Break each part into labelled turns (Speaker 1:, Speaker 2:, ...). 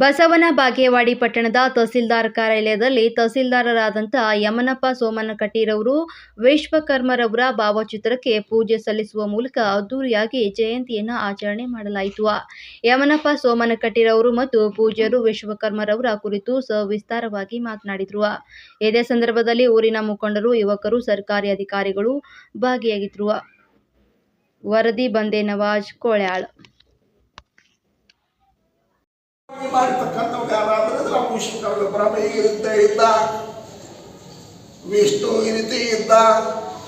Speaker 1: ಬಸವನ ಬಾಗೇವಾಡಿ ಪಟ್ಟಣದ ತಹಸೀಲ್ದಾರ್ ಕಾರ್ಯಾಲಯದಲ್ಲಿ ತಹಸೀಲ್ದಾರರಾದಂಥ ಯಮನಪ್ಪ ಸೋಮನಕಟ್ಟಿರವರು ವಿಶ್ವಕರ್ಮರವರ ಭಾವಚಿತ್ರಕ್ಕೆ ಪೂಜೆ ಸಲ್ಲಿಸುವ ಮೂಲಕ ಅದ್ದೂರಿಯಾಗಿ ಜಯಂತಿಯನ್ನು ಆಚರಣೆ ಮಾಡಲಾಯಿತು. ಯಮನಪ್ಪ ಸೋಮನಕಟ್ಟಿರವರು ಮತ್ತು ಪೂಜ್ಯರು ವಿಶ್ವಕರ್ಮರವರ ಕುರಿತು ಸವಿಸ್ತಾರವಾಗಿ ಮಾತನಾಡಿದರು. ಇದೇ ಸಂದರ್ಭದಲ್ಲಿ ಊರಿನ ಮುಖಂಡರು, ಯುವಕರು, ಸರ್ಕಾರಿ ಅಧಿಕಾರಿಗಳು ಭಾಗಿಯಾಗಿದ್ದರು ವರದಿ ಬಂದೆ ನವಾಜ್ ಕೋಳ್ಯಾಳ್.
Speaker 2: ಮಾಡಿರ್ತಕ್ಕಂಥವ್ರು ಯಾರಾದ್ರೆ ವಿಶ್ವಕರ್ಮ ಬ್ರಹ್ಮ ಈಗಿದ್ದ ಇದ್ದ ವಿಷ್ಣು ಈ ರೀತಿ ಇದ್ದ.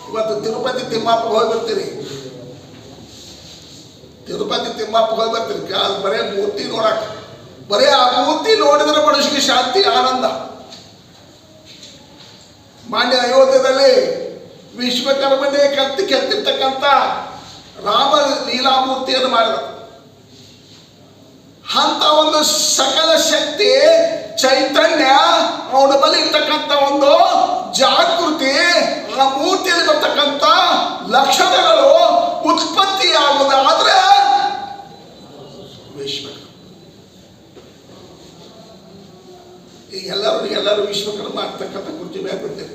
Speaker 2: ಇವತ್ತು ತಿರುಪತಿ ತಿಮ್ಮಪ್ಪ ಹೋಗಿ ತಿರುಪತಿ ತಿಮ್ಮಪ್ಪ ಹೋಗಿ ಅದು ಬರೇ ಮೂರ್ತಿ ನೋಡಕ್ ಬರೇ ಆ ಮೂರ್ತಿ ನೋಡಿದ್ರೆ ಮನುಷ್ಯಗೆ ಶಾಂತಿ, ಆನಂದ. ಮಾನ್ಯ ಅಯೋಧ್ಯದಲ್ಲಿ ವಿಶ್ವಕರ್ಮನೇ ಕತ್ತಿ ಕೆತ್ತಿರ್ತಕ್ಕಂಥ ರಾಮ ಲೀಲಾಮೂರ್ತಿಯನ್ನು ಮಾಡಿದ ಅಂತ ಒಂದು ಸಕಲ ಶಕ್ತಿ ಚೈತನ್ಯ, ಅವನ ಬಳಿ ಇರ್ತಕ್ಕಂಥ ಒಂದು ಜಾಗೃತಿ ಆ ಮೂರ್ತಿಯಲ್ಲಿ ಬರ್ತಕ್ಕಂಥ ಲಕ್ಷಣಗಳು ಉತ್ಪತ್ತಿಯಾಗುವುದಾದ್ರೆ ವಿಶ್ವಕರ್ಮ. ಈಗ ಎಲ್ಲರೂ ಎಲ್ಲರೂ ವಿಶ್ವಕರ್ಮ ಆಗ್ತಕ್ಕಂಥ ಗುರುತಿ ಬಿಡ್ತೀರಿ